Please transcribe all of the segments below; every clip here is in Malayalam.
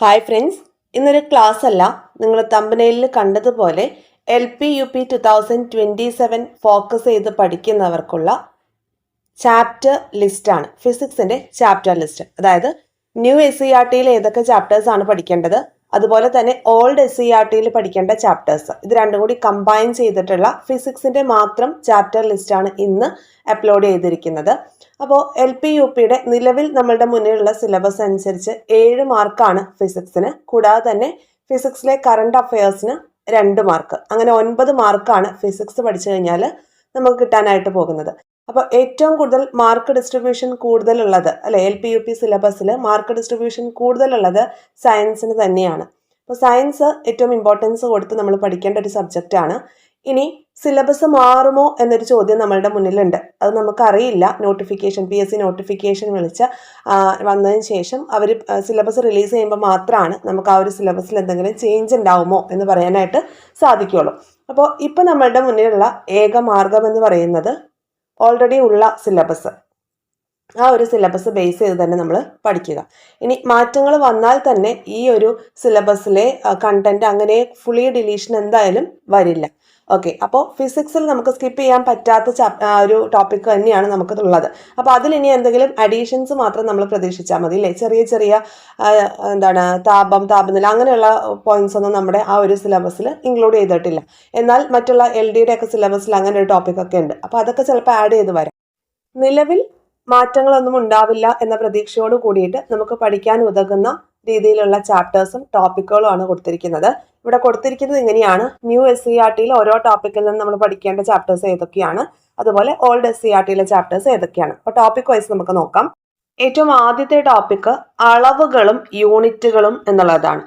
ഹായ് ഫ്രണ്ട്സ് ഇന്നൊരു ക്ലാസ് അല്ല. നിങ്ങൾ തമ്പനയിൽ കണ്ടതുപോലെ L P U P two thousand twenty seven focus ചെയ്ത് പഠിക്കുന്നവർക്കുള്ള ചാപ്റ്റർ ലിസ്റ്റാണ് ഫിസിക്സിന്റെ ചാപ്റ്റർ ലിസ്റ്റ് അതായത് ന്യൂ എസ് സി ആർ ടിയിൽ ഏതൊക്കെ ചാപ്റ്റേഴ്സ് ആണ് പഠിക്കേണ്ടത്? അതുപോലെ തന്നെ ഓൾഡ് എസ് സി ആർ ടിയിൽ പഠിക്കേണ്ട ചാപ്റ്റേഴ്സ് ഇത് രണ്ടും കൂടി കമ്പൈൻ ചെയ്തിട്ടുള്ള ഫിസിക്സിന്റെ മാത്രം ചാപ്റ്റർ ലിസ്റ്റാണ് ഇന്ന് അപ്ലോഡ് ചെയ്തിരിക്കുന്നത്. അപ്പോൾ എൽ പി യു പിയുടെ നിലവിൽ നമ്മളുടെ മുന്നിലുള്ള സിലബസ് അനുസരിച്ച് ഏഴ് മാർക്കാണ് ഫിസിക്സിന് കൂടാതെ തന്നെ ഫിസിക്സിലെ കറണ്ട് അഫയേഴ്സിന് രണ്ട് മാർക്ക് അങ്ങനെ ഒൻപത് മാർക്കാണ് ഫിസിക്സ് പഠിച്ചു കഴിഞ്ഞാൽ നമുക്ക് കിട്ടാനായിട്ട് പോകുന്നത്. അപ്പോൾ ഏറ്റവും കൂടുതൽ മാർക്ക് ഡിസ്ട്രിബ്യൂഷൻ കൂടുതലുള്ളത് അല്ലെ എൽ പി യു പി സിലബസിൽ മാർക്ക് ഡിസ്ട്രിബ്യൂഷൻ കൂടുതലുള്ളത് സയൻസിന് തന്നെയാണ്. അപ്പോൾ സയൻസ് ഏറ്റവും ഇമ്പോർട്ടൻസ് കൊടുത്ത് നമ്മൾ പഠിക്കേണ്ട ഒരു സബ്ജക്റ്റാണ് ഇനി സിലബസ് മാറുമോ എന്നൊരു ചോദ്യം നമ്മളുടെ മുന്നിലുണ്ട്. അത് നമുക്കറിയില്ല. Notification P S C notification വിളിച്ച് വന്നതിന് ശേഷം അവർ സിലബസ് റിലീസ് ചെയ്യുമ്പോൾ മാത്രമാണ് നമുക്ക് ആ ഒരു സിലബസിൽ എന്തെങ്കിലും ചേഞ്ച് ഉണ്ടാവുമോ എന്ന് പറയാനായിട്ട് സാധിക്കുള്ളൂ. അപ്പോൾ ഇപ്പോൾ നമ്മളുടെ മുന്നിലുള്ള ഏക മാർഗം എന്ന് പറയുന്നത് ഓൾറെഡി ഉള്ള സിലബസ് ആ ഒരു സിലബസ് ബേസ് ചെയ്ത് തന്നെ നമ്മൾ പഠിക്കുക. ഇനി മാറ്റങ്ങൾ വന്നാൽ തന്നെ ഈ ഒരു സിലബസിലെ കണ്ടന്റ് അങ്ങനെ ഫുള്ളി ഡിലീഷൻ എന്തായാലും വരില്ല. ഓക്കെ അപ്പോൾ ഫിസിക്സിൽ നമുക്ക് സ്കിപ്പ് ചെയ്യാൻ പറ്റാത്ത ഒരു ടോപ്പിക് തന്നെയാണ് നമുക്ക് ഉള്ളത് അപ്പോൾ അതിൽ ഇനി എന്തെങ്കിലും അഡീഷൻസ് മാത്രം നമ്മൾ പ്രതീക്ഷിച്ചാൽ മതി അല്ലേ? ചെറിയ ചെറിയ എന്താണ് താപം താപനില അങ്ങനെയുള്ള പോയിന്റ്സ് ഒന്നും നമ്മുടെ ആ ഒരു സിലബസിൽ ഇൻക്ലൂഡ് ചെയ്തിട്ടില്ല. എന്നാൽ മറ്റുള്ള എൽ ഡിയുടെ ഒക്കെ സിലബസിൽ അങ്ങനെ ഒരു ടോപ്പിക് ഒക്കെ ഉണ്ട്. അപ്പോൾ അതൊക്കെ ചിലപ്പോൾ ആഡ് ചെയ്ത് വരാം. നിലവിൽ മാറ്റങ്ങളൊന്നും ഉണ്ടാവില്ല എന്ന പ്രതീക്ഷയോട് കൂടിയിട്ട് നമുക്ക് പഠിക്കാൻ ഉതകുന്ന രീതിയിലുള്ള ചാപ്റ്റേഴ്സും ടോപ്പിക്കുകളും ആണ് കൊടുത്തിരിക്കുന്നത്. ഇവിടെ കൊടുത്തിരിക്കുന്നത് ഇങ്ങനെയാണ്. ന്യൂ എസ് സി ആർ ടിയിൽ ഓരോ ടോപ്പിക്കിൽ നിന്ന് നമ്മൾ പഠിക്കേണ്ട ചാപ്റ്റേഴ്സ് ഏതൊക്കെയാണ്? അതുപോലെ ഓൾഡ് എസ് സി ആർ ടിയിലെ ചാപ്റ്റേഴ്സ് ഏതൊക്കെയാണ്? അപ്പോൾ ടോപ്പിക് വൈസ് നമുക്ക് നോക്കാം. ഏറ്റവും ആദ്യത്തെ ടോപ്പിക്ക് അളവുകളും യൂണിറ്റുകളും എന്നുള്ളതാണ്.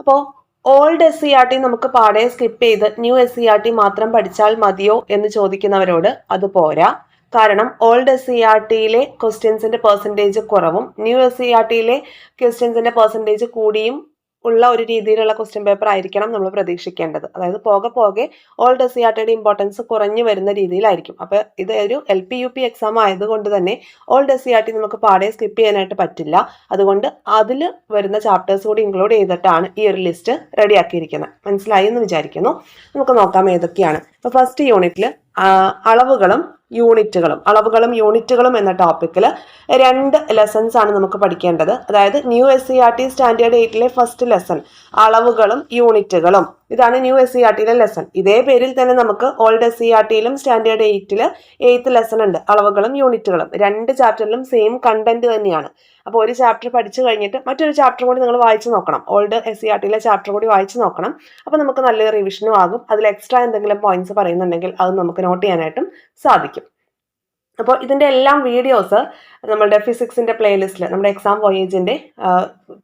അപ്പോൾ old S C R T നമുക്ക് പാടെ സ്കിപ്പ് ചെയ്ത് new S C R T മാത്രം പഠിച്ചാൽ മതിയോ എന്ന് ചോദിക്കുന്നവരോട് അത് പോരാ. കാരണം ഓൾഡ് എസ് സി ആർ ടിയിലെ ക്വസ്റ്റ്യൻസിന്റെ പെർസെന്റേജ് കുറവും ന്യൂ എസ് സി ആർ ടിയിലെ ക്വസ്റ്റ്യൻസിന്റെ പെർസെന്റേജ് കൂടിയും ഉള്ള ഒരു രീതിയിലുള്ള ക്വസ്റ്റ്യൻ പേപ്പർ ആയിരിക്കണം നമ്മൾ പ്രതീക്ഷിക്കേണ്ടത്. അതായത് പോകെ പോകെ ഓൾഡ് എസ് സി ആർ ടിയുടെ ഇമ്പോർട്ടൻസ് കുറഞ്ഞു വരുന്ന രീതിയിലായിരിക്കും. അപ്പോൾ ഇത് ഒരു L P U P exam ആയതുകൊണ്ട് തന്നെ old S C R T നമുക്ക് പാടെ സ്കിപ്പ് ചെയ്യാനായിട്ട് പറ്റില്ല. അതുകൊണ്ട് അതിൽ വരുന്ന ചാപ്റ്റേഴ്സ് കൂടി ഇൻക്ലൂഡ് ചെയ്തിട്ടാണ് ഈ ഒരു ലിസ്റ്റ് റെഡിയാക്കിയിരിക്കുന്നത് മനസ്സിലായി എന്ന് വിചാരിക്കുന്നു. നമുക്ക് നോക്കാം ഏതൊക്കെയാണ്. അപ്പോൾ ഫസ്റ്റ് യൂണിറ്റിൽ അളവുകളും യൂണിറ്റുകളും അളവുകളും യൂണിറ്റുകളും എന്ന ടോപ്പിക്കിൽ രണ്ട് ലെസൺസ് ആണ് നമുക്ക് പഠിക്കേണ്ടത്. അതായത് new S C R T standard എയ്റ്റിലെ first lesson അളവുകളും യൂണിറ്റുകളും. ഇതാണ് ന്യൂ എസ് സി ആർ ടിയിലെ ലെസൺ ഇതേ പേരിൽ തന്നെ നമുക്ക് ഓൾഡ് എസ് സി ആർ ടിയിലും സ്റ്റാൻഡേർഡ് എയ്റ്റിൽ എയ്ത്ത് ലെസൺ ഉണ്ട്. അളവുകളും യൂണിറ്റുകളും രണ്ട് ചാപ്റ്ററിലും സെയിം കണ്ടന്റ് തന്നെയാണ്. അപ്പോൾ ഒരു ചാപ്റ്റർ പഠിച്ചു കഴിഞ്ഞിട്ട് മറ്റൊരു ചാപ്റ്റർ കൂടി നിങ്ങൾ വായിച്ചു നോക്കണം. ഓൾഡ് എസ് സി ആർ ടിയിലെ ചാപ്റ്റർ കൂടി വായിച്ചു നോക്കണം. അപ്പോൾ നമുക്ക് നല്ലൊരു റിവിഷനും ആകും. അതിൽ എക്സ്ട്രാ എന്തെങ്കിലും പോയിന്റ്സ് പറയുന്നുണ്ടെങ്കിൽ അത് നമുക്ക് നോട്ട് ചെയ്യാനായിട്ടും സാധിക്കും. അപ്പോൾ ഇതിന്റെ എല്ലാം വീഡിയോസ് നമ്മളുടെ ഫിസിക്സിന്റെ പ്ലേലിസ്റ്റിൽ നമ്മുടെ എക്സാം വോയേജിന്റെ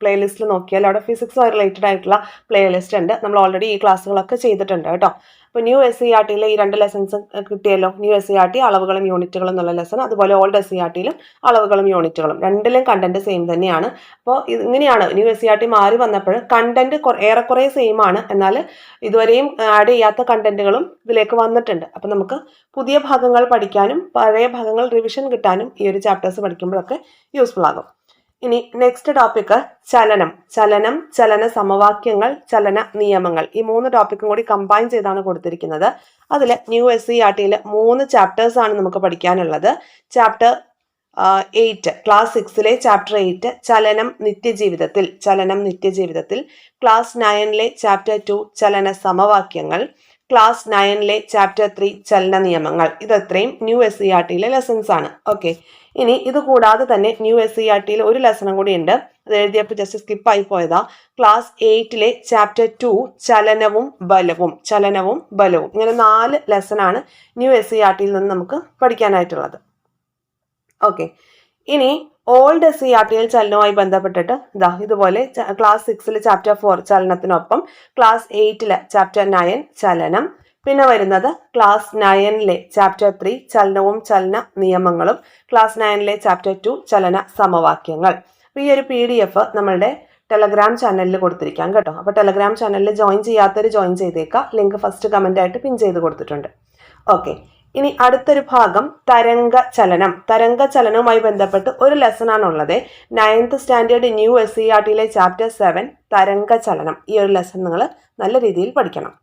പ്ലേലിസ്റ്റിൽ നോക്കിയാൽ അവിടെ ഫിസിക്സുമായി റിലേറ്റഡ് ആയിട്ടുള്ള പ്ലേലിസ്റ്റ് ഉണ്ട്. നമ്മൾ ഓൾറെഡി ഈ ക്ലാസ്സുകളൊക്കെ ചെയ്തിട്ടുണ്ട് കേട്ടോ. അപ്പോൾ ന്യൂ എസ് സി ആർ ടിയിലെ ഈ രണ്ട് ലെസൺസ് കിട്ടിയല്ലോ. New S C R T അളവുകളും യൂണിറ്റുകളും എന്നുള്ള ലെസൺ അതുപോലെ ഓൾഡ് എസ് സി ആർ ടിയിലും അളവുകളും യൂണിറ്റുകളും രണ്ടിലും കണ്ടന്റ് സെയിം തന്നെയാണ്. അപ്പോൾ ഇങ്ങനെയാണ്. New S C R T മാറി വന്നപ്പോൾ കണ്ടന്റ് ഏറെക്കുറെ സെയിം ആണ്. എന്നാൽ ഇതുവരെയും ആഡ് ചെയ്യാത്ത കണ്ടന്റുകളും ഇതിലേക്ക് വന്നിട്ടുണ്ട്. അപ്പോൾ നമുക്ക് പുതിയ ഭാഗങ്ങൾ പഠിക്കാനും പഴയ ഭാഗങ്ങൾ റിവിഷൻ കിട്ടാനും ഈ ഒരു ചാപ്റ്റേഴ്സ് പഠിക്കുമ്പോഴൊക്കെ യൂസ്ഫുൾ ആകും. ഇനി നെക്സ്റ്റ് ടോപ്പിക് ചലനം. ചലനം ചലന സമവാക്യങ്ങൾ ചലന നിയമങ്ങൾ. ഈ മൂന്ന് ടോപ്പിക്കും കൂടി കമ്പൈൻ ചെയ്താണ് കൊടുത്തിരിക്കുന്നത്. അതിൽ ന്യൂ എസ് സി ആർ ടിയിൽ മൂന്ന് ചാപ്റ്റേഴ്സ് ആണ് നമുക്ക് പഠിക്കാനുള്ളത്. ചാപ്റ്റർ എയ്റ്റ് ക്ലാസ് സിക്സിലെ ചാപ്റ്റർ എയ്റ്റ് ചലനം നിത്യജീവിതത്തിൽ. ചലനം നിത്യജീവിതത്തിൽ. ക്ലാസ് നയനിലെ ചാപ്റ്റർ ടു ചലന സമവാക്യങ്ങൾ. ക്ലാസ് നയനിലെ ചാപ്റ്റർ ത്രീ ചലന നിയമങ്ങൾ. ഇതത്രയും ന്യൂ എസ് സി ആർ ടിയിലെ ലെസൺസ് ആണ്. ഓക്കെ ഇനി ഇത് കൂടാതെ തന്നെ ന്യൂ എസ് സി ആർ ടിയിൽ ഒരു ലെസണും കൂടി ഉണ്ട്. അത് എഴുതിയപ്പോൾ ജസ്റ്റ് സ്കിപ്പായി പോയതാ. ക്ലാസ് എയ്റ്റിലെ ചാപ്റ്റർ ടു ചലനവും ബലവും ചലനവും ബലവും. ഇങ്ങനെ നാല് ലെസണാണ് ന്യൂ എസ് സി ആർ ടിയിൽ നിന്ന് നമുക്ക് പഠിക്കാനായിട്ടുള്ളത്. ഓക്കെ ഇനി ഓൾഡ് എസ് സി ആർ ടിയിൽ ചലനവുമായി ബന്ധപ്പെട്ടിട്ട് ഇതാ ഇതുപോലെ ക്ലാസ് സിക്സിൽ ചാപ്റ്റർ ഫോർ ചലനത്തിനൊപ്പം ക്ലാസ് എയ്റ്റിൽ ചാപ്റ്റർ നയൻ ചലനം പിന്നെ വരുന്നത് ക്ലാസ് നയനിലെ ചാപ്റ്റർ ത്രീ ചലനവും ചലന നിയമങ്ങളും. ക്ലാസ് നയനിലെ ചാപ്റ്റർ ടു ചലന സമവാക്യങ്ങൾ. അപ്പോൾ ഈ ഒരു പി ഡി എഫ് നമ്മളുടെ ടെലഗ്രാം ചാനലിൽ കൊടുത്തിരിക്കാം കേട്ടോ. അപ്പോൾ ടെലഗ്രാം ചാനലിൽ ജോയിൻ ചെയ്യാത്തവർ ജോയിൻ ചെയ്തേക്കാം. ലിങ്ക് ഫസ്റ്റ് കമന്റ് ആയിട്ട് പിൻ ചെയ്ത് കൊടുത്തിട്ടുണ്ട്. ഓക്കെ ഇനി അടുത്തൊരു ഭാഗം തരംഗ ചലനം. തരംഗ ചലനവുമായി ബന്ധപ്പെട്ട് ഒരു ലെസൺ ആണുള്ളത്. Ninth standard new S C R ടിയിലെ chapter seven തരംഗ ചലനം. ഈ ഒരു ലെസൺ നിങ്ങൾ നല്ല രീതിയിൽ പഠിക്കണം.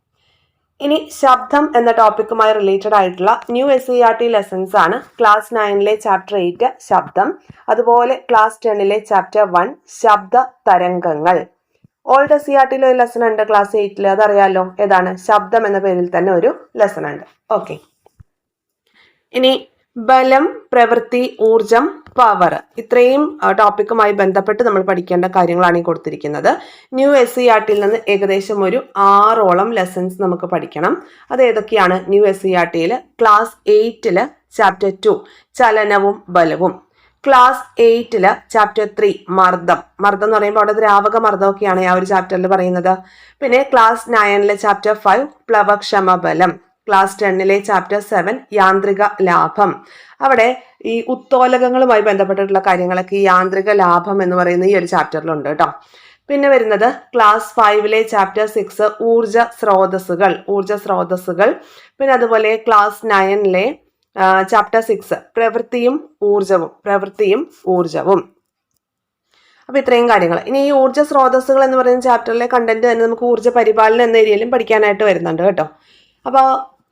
ഇനി ശബ്ദം എന്ന ടോപ്പിക്കുമായി റിലേറ്റഡ് ആയിട്ടുള്ള new S E R T lessons ആണ്. ക്ലാസ് നയനിലെ ചാപ്റ്റർ എയ്റ്റ് ശബ്ദം. അതുപോലെ ക്ലാസ് ടെന്നിലെ ചാപ്റ്റർ വൺ ശബ്ദ തരംഗങ്ങൾ. ഓൾഡ് എസ് ഇ ആർ ടിയിലെ ഒരു ലെസൺ ഉണ്ട് ക്ലാസ് എയ്റ്റിൽ അതറിയാലോ? ഏതാണ്? ശബ്ദം എന്ന പേരിൽ തന്നെ ഒരു ലെസൺ ഉണ്ട്. ഓക്കെ ഇനി ബലം പ്രവൃത്തി ഊർജം പവർ ഇത്രയും ടോപ്പിക്കുമായി ബന്ധപ്പെട്ട് നമ്മൾ പഠിക്കേണ്ട കാര്യങ്ങളാണ് ഈ കൊടുത്തിരിക്കുന്നത്. ന്യൂ എസ് സി ആർ ടിയിൽ നിന്ന് ഏകദേശം ഒരു ആറോളം ലെസൺസ് നമുക്ക് പഠിക്കണം. അത് ഏതൊക്കെയാണ്? ന്യൂ എസ് സി ആർ ടിയിൽ ക്ലാസ് എയ്റ്റിൽ ചാപ്റ്റർ ടു ചലനവും ബലവും. ക്ലാസ് എയ്റ്റിൽ ചാപ്റ്റർ ത്രീ മർദ്ദം. മർദ്ദം എന്ന് പറയുമ്പോൾ അവിടെ ദ്രാവക മർദ്ദമൊക്കെയാണ് ആ ഒരു ചാപ്റ്ററിൽ പറയുന്നത്. പിന്നെ ക്ലാസ് നയനിലെ ചാപ്റ്റർ ഫൈവ് പ്ലവക്ഷമ ബലം. ക്ലാസ് ടെന്നിലെ ചാപ്റ്റർ സെവൻ യാന്ത്രിക ലാഭം. അവിടെ ഈ ഉത്തോലകങ്ങളുമായി ബന്ധപ്പെട്ടിട്ടുള്ള കാര്യങ്ങളൊക്കെ ഈ യാന്ത്രിക ലാഭം എന്ന് പറയുന്ന ഈ ഒരു ചാപ്റ്ററിലുണ്ട് കേട്ടോ. പിന്നെ വരുന്നത് ക്ലാസ് ഫൈവിലെ ചാപ്റ്റർ സിക്സ് ഊർജ സ്രോതസ്സുകൾ ഊർജ സ്രോതസ്സുകൾ. പിന്നെ അതുപോലെ ക്ലാസ് നയനിലെ ചാപ്റ്റർ സിക്സ് പ്രവൃത്തിയും ഊർജവും പ്രവൃത്തിയും ഊർജവും അപ്പോൾ ഇത്രയും കാര്യങ്ങൾ. ഇനി ഈ ഊർജ സ്രോതസ്സുകൾ എന്ന് പറയുന്ന ചാപ്റ്ററിലെ കണ്ടന്റ് തന്നെ നമുക്ക് ഊർജ പരിപാലനം എന്ന ഏരിയയിലും പഠിക്കാനായിട്ട് വരുന്നുണ്ട് കേട്ടോ. അപ്പോൾ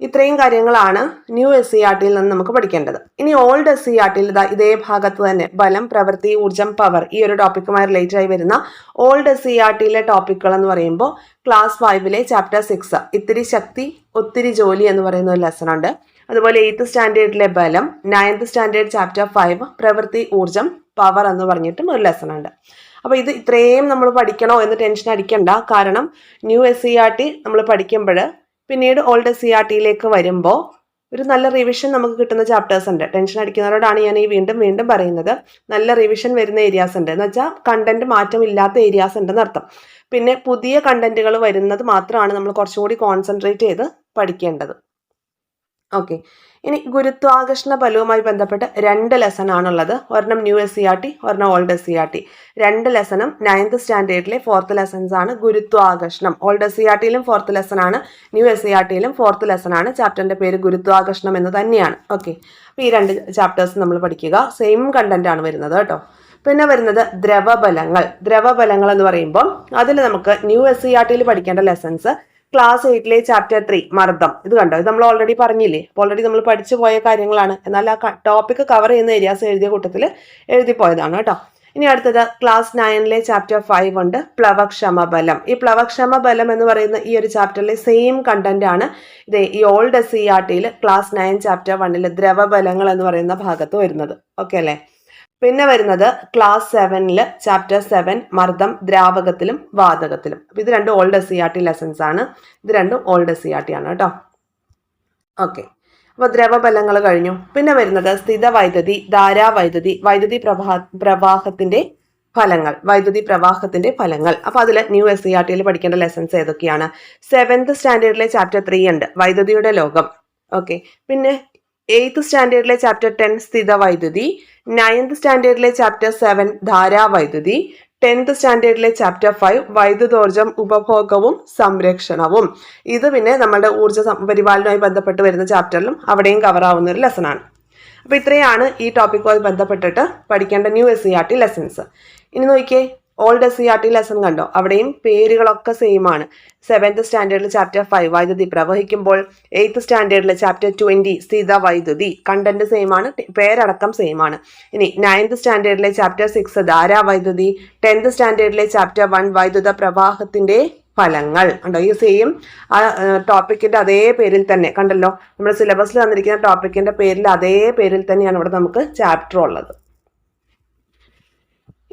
ഇത്രയും കാര്യങ്ങളാണ് ന്യൂ എസ് സി ആർ ടിയിൽ നിന്ന് നമുക്ക് പഠിക്കേണ്ടത്. ഇനി ഓൾഡ് എസ് സി ആർ ടിയിൽ ഇതേ ഭാഗത്ത് തന്നെ ബലം പ്രവൃത്തി ഊർജം പവർ ഈ ഒരു ടോപ്പിക്കുമായി റിലേറ്റഡ് ആയി വരുന്ന ഓൾഡ് എസ് സി ആർ ടിയിലെ ടോപ്പിക്കുകൾ എന്ന് പറയുമ്പോൾ ക്ലാസ് ഫൈവിലെ ചാപ്റ്റർ സിക്സ് ഇത്തിരി ശക്തി ഒത്തിരി ജോലി എന്ന് പറയുന്ന ഒരു ലെസൺ ഉണ്ട്. അതുപോലെ എയ്ത്ത് സ്റ്റാൻഡേർഡിലെ ബലം നയൻത് സ്റ്റാൻഡേർഡ് ചാപ്റ്റർ ഫൈവ് പ്രവൃത്തി ഊർജം പവർ എന്ന് പറഞ്ഞിട്ടും ഒരു ലെസൺ ഉണ്ട്. അപ്പോൾ ഇത് ഇത്രയും നമ്മൾ പഠിക്കണോ എന്ന് ടെൻഷൻ അടിക്കണ്ട. കാരണം new S C R T നമ്മൾ പഠിക്കുമ്പോൾ പിന്നീട് ഓൾഡ് സി ആർ ടിയിലേക്ക് വരുമ്പോൾ ഒരു നല്ല റിവിഷൻ നമുക്ക് കിട്ടുന്ന ചാപ്റ്റേഴ്സ് ഉണ്ട്. ടെൻഷൻ അടിക്കുന്നവരോടാണ് ഞാൻ ഈ വീണ്ടും വീണ്ടും പറയുന്നത്. നല്ല റിവിഷൻ വരുന്ന ഏരിയാസ് ഉണ്ട്. എന്ന് വെച്ചാൽ കണ്ടന്റ് മാറ്റമില്ലാത്ത ഏരിയാസ് ഉണ്ടെന്ന് പിന്നെ പുതിയ കണ്ടന്റുകൾ വരുന്നത് മാത്രമാണ് നമ്മൾ കുറച്ചുകൂടി കോൺസെൻട്രേറ്റ് ചെയ്ത് പഠിക്കേണ്ടത്. ഓക്കെ ഇനി ഗുരുത്വാകർഷണ ബലവുമായി ബന്ധപ്പെട്ട് രണ്ട് ലെസൺ ആണുള്ളത് ഒരെണ്ണം new S C R T ഒരെണ്ണം old S C R T രണ്ട് ലെസണും നയൻത് സ്റ്റാൻഡേർഡിലെ ഫോർത്ത് ലെസൺസ് ആണ് ഗുരുത്വാകർഷണം. ഓൾഡ് എസ് സി ആർ ടിയിലും ഫോർത്ത് ലെസൺ ആണ് ന്യൂ എസ് സി ആർ ടിയിലും ഫോർത്ത് ലെസൺ ആണ് ചാപ്റ്ററിന്റെ പേര് ഗുരുത്വാകർഷണം എന്ന് തന്നെയാണ്. ഓക്കെ അപ്പോൾ ഈ രണ്ട് ചാപ്റ്റേഴ്സ് നമ്മൾ പഠിക്കുക. സെയിം കണ്ടന്റ് ആണ് വരുന്നത് കേട്ടോ. പിന്നെ വരുന്നത് ദ്രവബലങ്ങൾ. ദ്രവബലങ്ങൾ എന്ന് പറയുമ്പോൾ അതിൽ നമുക്ക് ന്യൂ എസ് സി ആർ ടിയിൽ പഠിക്കേണ്ട ലെസൺസ് ക്ലാസ് എയ്റ്റിലെ ചാപ്റ്റർ ത്രീ മർദ്ദം. ഇത് കണ്ടോ? ഇത് നമ്മൾ ഓൾറെഡി പറഞ്ഞില്ലേ? ഓൾറെഡി നമ്മൾ പഠിച്ചു പോയ കാര്യങ്ങളാണ്. എന്നാൽ ആ ടോപ്പിക് കവർ ചെയ്യുന്ന ഏരിയാസ് എഴുതിയ കൂട്ടത്തിൽ എഴുതി പോയതാണ് കേട്ടോ. ഇനി അടുത്തത് ക്ലാസ് നയനിലെ ചാപ്റ്റർ ഫൈവ് ഉണ്ട് പ്ലവക്ഷമ ബലം ഈ പ്ലവക്ഷമ ബലം എന്ന് പറയുന്ന ഈ ഒരു ചാപ്റ്ററിലെ സെയിം കണ്ടന്റ് ആണ്. ഇത് ഈ ഓൾഡ് എസ് സി ആർ ടിയിൽ ക്ലാസ് നയൻ ചാപ്റ്റർ വണ്ണിൽ ദ്രവബലങ്ങൾ എന്ന് പറയുന്ന ഭാഗത്ത് വരുന്നത്. ഓക്കെ അല്ലേ? പിന്നെ വരുന്നത് ക്ലാസ് സെവനിൽ ചാപ്റ്റർ സെവൻ മർദ്ദം ദ്രാവകത്തിലും വാതകത്തിലും. അപ്പം ഇത് രണ്ട് old C R T lessons ആണ്. ഇത് രണ്ടും ഓൾഡ് സി ആർ ടി ആണ് കേട്ടോ. ഓക്കെ അപ്പോൾ ദ്രവബലങ്ങൾ കഴിഞ്ഞു. പിന്നെ വരുന്നത് സ്ഥിത വൈദ്യുതി ധാരാവൈദ്യുതി വൈദ്യുതി പ്രവാഹ പ്രവാഹത്തിന്റെ ഫലങ്ങൾ വൈദ്യുതി പ്രവാഹത്തിന്റെ ഫലങ്ങൾ. അപ്പോൾ അതിൽ ന്യൂ എസ് സി ആർ ടിയിൽ പഠിക്കേണ്ട ലെസൻസ് ഏതൊക്കെയാണ്? സെവൻത് സ്റ്റാൻഡേർഡിലെ ചാപ്റ്റർ ത്രീ ഉണ്ട്. വൈദ്യുതിയുടെ ലോകം. ഓക്കെ പിന്നെ എയ്ത്ത് സ്റ്റാൻഡേർഡിലെ ചാപ്റ്റർ ടെൻ സ്ഥിത വൈദ്യുതി നയൻത് സ്റ്റാൻഡേർഡിലെ ചാപ്റ്റർ സെവൻ ധാരാവൈദ്യുതി ടെൻത്ത് സ്റ്റാൻഡേർഡിലെ ചാപ്റ്റർ ഫൈവ് വൈദ്യുതോർജം ഉപഭോഗവും സംരക്ഷണവും. ഇത് പിന്നെ നമ്മുടെ ഊർജ പരിപാലനവുമായി ബന്ധപ്പെട്ട് വരുന്ന ചാപ്റ്ററിലും അവിടെയും കവർ ആവുന്ന ഒരു ലെസൺ ആണ്. അപ്പോൾ ഇത്രയാണ് ഈ ടോപ്പിക്കുമായി ബന്ധപ്പെട്ടിട്ട് പഠിക്കേണ്ട new S C R T lessons ഇനി നോക്കിയേ old S C R T lesson കണ്ടോ? അവിടെയും പേരുകളൊക്കെ സെയിം ആണ്. സെവൻത്ത് സ്റ്റാൻഡേർഡിൽ ചാപ്റ്റർ ഫൈവ് വൈദ്യുതി പ്രവഹിക്കുമ്പോൾ എയ്ത്ത് സ്റ്റാൻഡേർഡിൽ ചാപ്റ്റർ ട്വന്റി സ്ഥിത വൈദ്യുതി. കണ്ടന്റ് സെയിം ആണ് പേരടക്കം സെയിം ആണ്. ഇനി നയൻത് സ്റ്റാൻഡേർഡിലെ ചാപ്റ്റർ സിക്സ് ധാരാവൈദ്യുതി ടെൻത്ത് സ്റ്റാൻഡേർഡിലെ ചാപ്റ്റർ വൺ വൈദ്യുത പ്രവാഹത്തിന്റെ ഫലങ്ങൾ. ഉണ്ടോ ഈ സെയിം ആ ടോപ്പിക്കിന്റെ അതേ പേരിൽ തന്നെ. കണ്ടല്ലോ? നമ്മുടെ സിലബസിൽ തന്നിരിക്കുന്ന ടോപ്പിക്കിന്റെ പേരിൽ അതേ പേരിൽ തന്നെയാണ് ഇവിടെ നമുക്ക് ചാപ്റ്റർ ഉള്ളത്.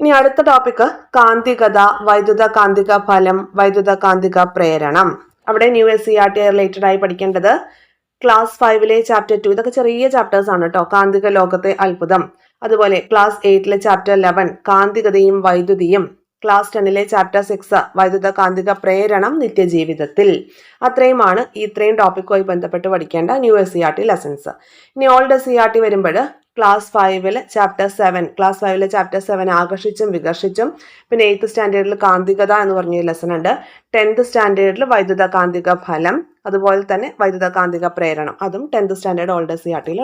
ഇനി അടുത്ത ടോപ്പിക്ക് കാന്തികത വൈദ്യുത കാന്തിക ഫലം വൈദ്യുത കാന്തിക പ്രേരണം. അവിടെ new S C R T related ആയി പഠിക്കേണ്ടത് ക്ലാസ് ഫൈവിലെ ചാപ്റ്റർ ടു ഇതൊക്കെ ചെറിയ ചാപ്റ്റേഴ്സ് ആണ് കേട്ടോ കാന്തിക ലോകത്തെ അത്ഭുതം. അതുപോലെ ക്ലാസ് എയ്റ്റിലെ ചാപ്റ്റർ ലെവൻ കാന്തികതയും വൈദ്യുതിയും. ക്ലാസ് ടെന്നിലെ ചാപ്റ്റർ സിക്സ് വൈദ്യുത കാന്തിക പ്രേരണം നിത്യജീവിതത്തിൽ. അത്രയുമാണ് ഇത്രയും ടോപ്പിക്കുമായി ബന്ധപ്പെട്ട് പഠിക്കേണ്ട new S C R T lessons ഇനി old S C R T വരുമ്പോൾ ക്ലാസ് ഫൈവിൽ ചാപ്റ്റർ സെവൻ ക്ലാസ് ഫൈവിലെ ചാപ്റ്റർ സെവൻ ആകർഷിച്ചും വികർഷിച്ചും പിന്നെ എയ്ത്ത് സ്റ്റാൻഡേർഡിൽ കാന്തികത എന്ന് പറഞ്ഞ ലെസൺ ഉണ്ട്. ടെൻത്ത് സ്റ്റാൻഡേർഡിൽ വൈദ്യുത കാന്തിക ഫലം അതുപോലെ തന്നെ വൈദ്യുത കാന്തിക പ്രേരണം. അതും tenth standard old C R ടിയിൽ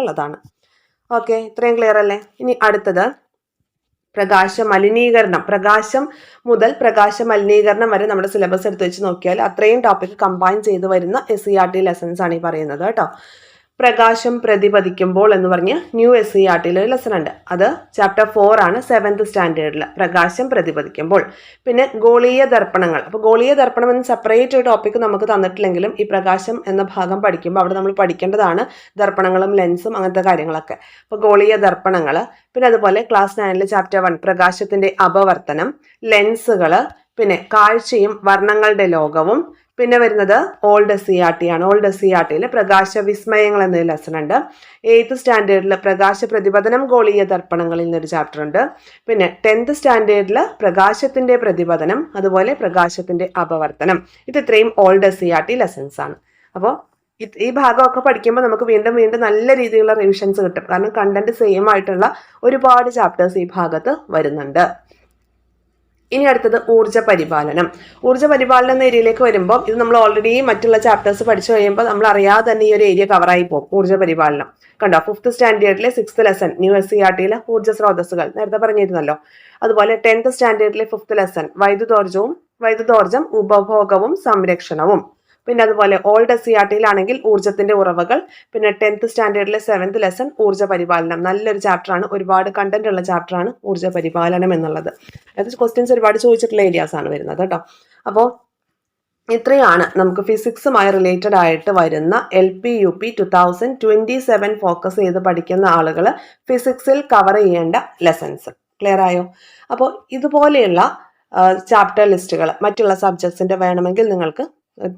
ഓക്കെ ഇത്രയും ക്ലിയർ അല്ലേ? ഇനി അടുത്തത്. പ്രകാശ മലിനീകരണം. പ്രകാശം മുതൽ പ്രകാശ മലിനീകരണം വരെ നമ്മുടെ സിലബസ് എടുത്ത് വെച്ച് നോക്കിയാൽ അത്രയും ടോപ്പിക് കമ്പൈൻ ചെയ്ത് വരുന്ന S C R T lessons ആണ് ഈ പറയുന്നത് കേട്ടോ. പ്രകാശം പ്രതിപതിക്കുമ്പോൾ എന്ന് പറഞ്ഞ് ന്യൂ എസ് സി ആർ ടിയിൽ ഒരു ലെസൺ ഉണ്ട് അത് ചാപ്റ്റർ ഫോർ ആണ് സെവൻത് സ്റ്റാൻഡേർഡിൽ പ്രകാശം പ്രതിപതിക്കുമ്പോൾ. പിന്നെ ഗോളീയ ദർപ്പണങ്ങൾ. അപ്പോൾ ഗോളീയ ദർപ്പണം എന്ന് സെപ്പറേറ്റ് ടോപ്പിക് നമുക്ക് തന്നിട്ടില്ലെങ്കിലും ഈ പ്രകാശം എന്ന ഭാഗം പഠിക്കുമ്പോൾ അവിടെ നമ്മൾ പഠിക്കേണ്ടതാണ് ദർപ്പണങ്ങളും ലെൻസും അങ്ങനത്തെ കാര്യങ്ങളൊക്കെ. അപ്പോൾ ഗോളീയ ദർപ്പണങ്ങൾ പിന്നെ അതുപോലെ ക്ലാസ് നയനിൽ ചാപ്റ്റർ വൺ പ്രകാശത്തിന്റെ അപവർത്തനം ലെൻസുകൾ പിന്നെ കാഴ്ചയും വർണങ്ങളുടെ ലോകവും പിന്നെ വരുന്നത് ഓൾഡ് സി ആർ ടി ആണ്. ഓൾഡ് സി ആർ ടിയിൽ പ്രകാശ വിസ്മയങ്ങൾ എന്ന ലെസൺ ഉണ്ട്. എയ്ത്ത് സ്റ്റാൻഡേർഡിൽ പ്രകാശ പ്രതിപതനം ഗോളീയ ദർപ്പണങ്ങളിൽ നിന്നൊരു ചാപ്റ്റർ ഉണ്ട്. പിന്നെ ടെൻത്ത് സ്റ്റാൻഡേർഡിൽ പ്രകാശത്തിന്റെ പ്രതിപതനം അതുപോലെ പ്രകാശത്തിന്റെ അപവർത്തനം. ഇത് ഇത്രയും old C R T lessons ആണ് അപ്പോൾ ഈ ഭാഗമൊക്കെ പഠിക്കുമ്പോൾ നമുക്ക് വീണ്ടും വീണ്ടും നല്ല രീതിയിലുള്ള റിവിഷൻസ് കിട്ടും. കാരണം കണ്ടന്റ് സെയിം ആയിട്ടുള്ള ഒരുപാട് ചാപ്റ്റേഴ്സ് ഈ ഭാഗത്ത് വരുന്നുണ്ട്. ഇനി അടുത്തത് ഊർജ പരിപാലനം. ഊർജ പരിപാലനം എന്ന ഏരിയയിലേക്ക് വരുമ്പോൾ ഇത് നമ്മൾ ഓൾറെഡി മറ്റുള്ള ചാപ്റ്റേഴ്സ് പഠിച്ചു കഴിയുമ്പോൾ നമ്മൾ അറിയാതെ തന്നെ ഈ ഒരു ഏരിയ കവറായി പോകും ഊർജ പരിപാലനം. കണ്ടോ? Fifth സ്റ്റാൻഡേർഡിലെ sixth lesson new S C R ടിയിലെ ഊർജ സ്രോതസ്സുകൾ. നേരത്തെ പറഞ്ഞിരുന്നല്ലോ. അതുപോലെ ടെൻത്ത് സ്റ്റാൻഡേർഡിലെ ഫിഫ്ത്ത് ലെസൺ വൈദ്യുതോർജവും വൈദ്യുതോർജം ഉപഭോഗവും സംരക്ഷണവും. പിന്നെ അതുപോലെ ഓൾഡ് എസ് സി ആർ ഉറവകൾ പിന്നെ ടെൻത്ത് സ്റ്റാൻഡേർഡിലെ സെവൻത് ലെസൺ ഊർജ പരിപാലനം. നല്ലൊരു ചാപ്റ്ററാണ് ഒരുപാട് കണ്ടന്റ് ഉള്ള ചാപ്റ്ററാണ് ഊർജ പരിപാലനം എന്നുള്ളത്. അത് ക്വസ്റ്റ്യൻസ് ഒരുപാട് ചോദിച്ചിട്ടുള്ള ഏരിയാസ് ആണ് വരുന്നത് കേട്ടോ അപ്പോൾ ഇത്രയാണ് നമുക്ക് ഫിസിക്സുമായി റിലേറ്റഡ് ആയിട്ട് വരുന്ന L P U P two thousand twenty seven focus ചെയ്ത് പഠിക്കുന്ന ആളുകൾ ഫിസിക്സിൽ കവർ ചെയ്യേണ്ട ലെസൺസ് ക്ലിയർ ആയോ? അപ്പോൾ ഇതുപോലെയുള്ള ചാപ്റ്റർ ലിസ്റ്റുകൾ മറ്റുള്ള സബ്ജക്ട്സിന്റെ വേണമെങ്കിൽ നിങ്ങൾക്ക്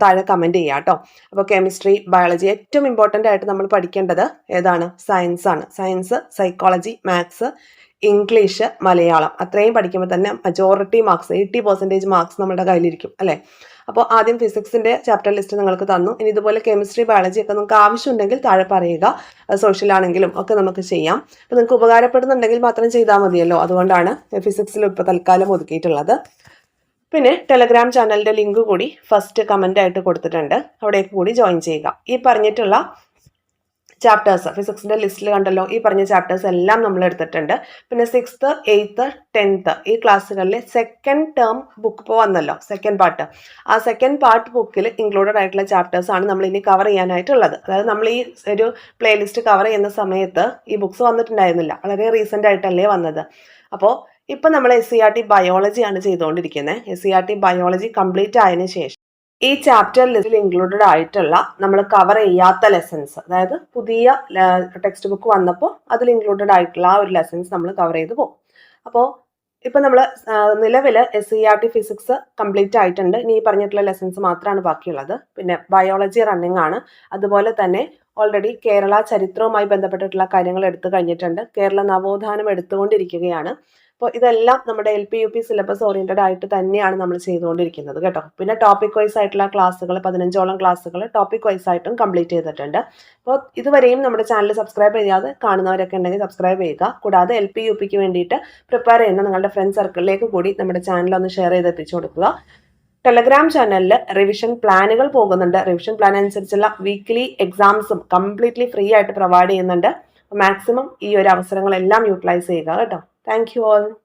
താഴെ കമന്റ് ചെയ്യുക കേട്ടോ. അപ്പോൾ കെമിസ്ട്രി ബയോളജി ഏറ്റവും ഇമ്പോർട്ടന്റ് ആയിട്ട് നമ്മൾ പഠിക്കേണ്ടത് ഏതാണ്? സയൻസ് ആണ്. Science psychology maths English Malayalam. അത്രയും പഠിക്കുമ്പോൾ തന്നെ majority marks eighty percentage marks നമ്മുടെ കയ്യിലിരിക്കും അല്ലേ? അപ്പോൾ ആദ്യം ഫിസിക്സിന്റെ ചാപ്റ്റർ ലിസ്റ്റ് നിങ്ങൾക്ക് തന്നു. ഇനി ഇതുപോലെ കെമിസ്ട്രി ബയോളജി ഒക്കെ നിങ്ങൾക്ക് ആവശ്യമുണ്ടെങ്കിൽ താഴെ പറയുക. സോഷ്യൽ ആണെങ്കിലും ഒക്കെ നമുക്ക് ചെയ്യാം. അപ്പോൾ നിങ്ങൾക്ക് ഉപകാരപ്പെടുന്നുണ്ടെങ്കിൽ മാത്രം ചെയ്താൽ മതിയല്ലോ. അതുകൊണ്ടാണ് ഫിസിക്സിൽ ഇപ്പോൾ തൽക്കാലം ഒതുക്കിയിട്ടുള്ളത്. പിന്നെ ടെലഗ്രാം ചാനലിന്റെ ലിങ്ക് കൂടി ഫസ്റ്റ് കമന്റ് ആയിട്ട് കൊടുത്തിട്ടുണ്ട്. അവിടേക്ക് കൂടി ജോയിൻ ചെയ്യുക. ഈ പറഞ്ഞിട്ടുള്ള ചാപ്റ്റേഴ്സ് ഫിസിക്സിന്റെ ലിസ്റ്റിൽ കണ്ടല്ലോ ഈ പറഞ്ഞ ചാപ്റ്റേഴ്സ് എല്ലാം നമ്മൾ എടുത്തിട്ടുണ്ട്. പിന്നെ സിക്സ്ത്ത് എയ്ത്ത് ടെൻത്ത് ഈ ക്ലാസ്സുകളിലെ സെക്കൻഡ് ടേം ബുക്ക് ഇപ്പോൾ വന്നല്ലോ സെക്കൻഡ് പാർട്ട് ആ സെക്കൻഡ് പാർട്ട് ബുക്കിൽ ഇൻക്ലൂഡഡ് ആയിട്ടുള്ള ചാപ്റ്റേഴ്സ് ആണ് നമ്മൾ ഇനി കവർ ചെയ്യാനായിട്ടുള്ളത്. അതായത് നമ്മൾ ഈ ഒരു പ്ലേലിസ്റ്റ് കവർ ചെയ്യുന്ന സമയത്ത് ഈ ബുക്ക്സ് വന്നിട്ടുണ്ടായിരുന്നില്ല. വളരെ റീസെന്റ് ആയിട്ടല്ലേ വന്നത്. അപ്പോൾ ഇപ്പം നമ്മൾ എസ് സി ആർ ടി ബയോളജിയാണ് ചെയ്തുകൊണ്ടിരിക്കുന്നത് S C R T biology complete ആയതിനു ശേഷം ഈ ചാപ്റ്റർ ലിസ്റ്റിൽ ഇൻക്ലൂഡഡ് ആയിട്ടുള്ള നമ്മൾ കവർ ചെയ്യാത്ത ലെസൺസ് അതായത് പുതിയ ടെക്സ്റ്റ് ബുക്ക് വന്നപ്പോൾ അതിൽ ഇൻക്ലൂഡഡ് ആയിട്ടുള്ള ആ ഒരു ലെസൺസ് നമ്മൾ കവർ ചെയ്ത് പോകും അപ്പോൾ ഇപ്പം നമ്മൾ നിലവിൽ S C R T physics complete ആയിട്ടുണ്ട്. ഇനി ഈ പറഞ്ഞിട്ടുള്ള ലെസൺസ് മാത്രമാണ് ബാക്കിയുള്ളത്. പിന്നെ ബയോളജി റണ്ണിംഗ് ആണ്. അതുപോലെ തന്നെ ഓൾറെഡി കേരള ചരിത്രവുമായി ബന്ധപ്പെട്ടിട്ടുള്ള കാര്യങ്ങൾ എടുത്തു കഴിഞ്ഞിട്ടുണ്ട്. കേരള നവോത്ഥാനം എടുത്തുകൊണ്ടിരിക്കുകയാണ്. അപ്പോൾ ഇതെല്ലാം നമ്മുടെ L P U P syllabus oriented ആയിട്ട് തന്നെയാണ് നമ്മൾ ചെയ്തുകൊണ്ടിരിക്കുന്നത് കേട്ടോ. പിന്നെ ടോപ്പിക് വൈസ് ആയിട്ടുള്ള ക്ലാസ്സുകൾ പതിനഞ്ചോളം ക്ലാസ്സുകൾ ടോപ്പിക് വൈസ് ആയിട്ടും കംപ്ലീറ്റ് ചെയ്തിട്ടുണ്ട്. അപ്പോൾ ഇതുവരെയും നമ്മുടെ ചാനൽ സബ്സ്ക്രൈബ് ചെയ്യാതെ കാണുന്നവരൊക്കെ ഉണ്ടെങ്കിൽ സബ്സ്ക്രൈബ് ചെയ്യുക. കൂടാതെ എൽ പി യു പിക്ക് വേണ്ടിയിട്ട് പ്രിപ്പയർ ചെയ്യുന്ന നിങ്ങളുടെ ഫ്രണ്ട് സർക്കിളിലേക്ക് കൂടി നമ്മുടെ ചാനൽ ഒന്ന് ഷെയർ ചെയ്ത് എത്തിച്ചു കൊടുക്കുക. ടെലഗ്രാം ചാനലിൽ റിവിഷൻ പ്ലാനുകൾ പോകുന്നുണ്ട്. റിവിഷൻ പ്ലാൻ അനുസരിച്ചുള്ള വീക്ക്ലി എക്സാംസും കംപ്ലീറ്റ്ലി ഫ്രീ ആയിട്ട് പ്രൊവൈഡ് ചെയ്യുന്നുണ്ട്. മാക്സിമം ഈ ഒരു അവസരങ്ങളെല്ലാം യൂട്ടിലൈസ് ചെയ്യുക കേട്ടോ. Thank you all.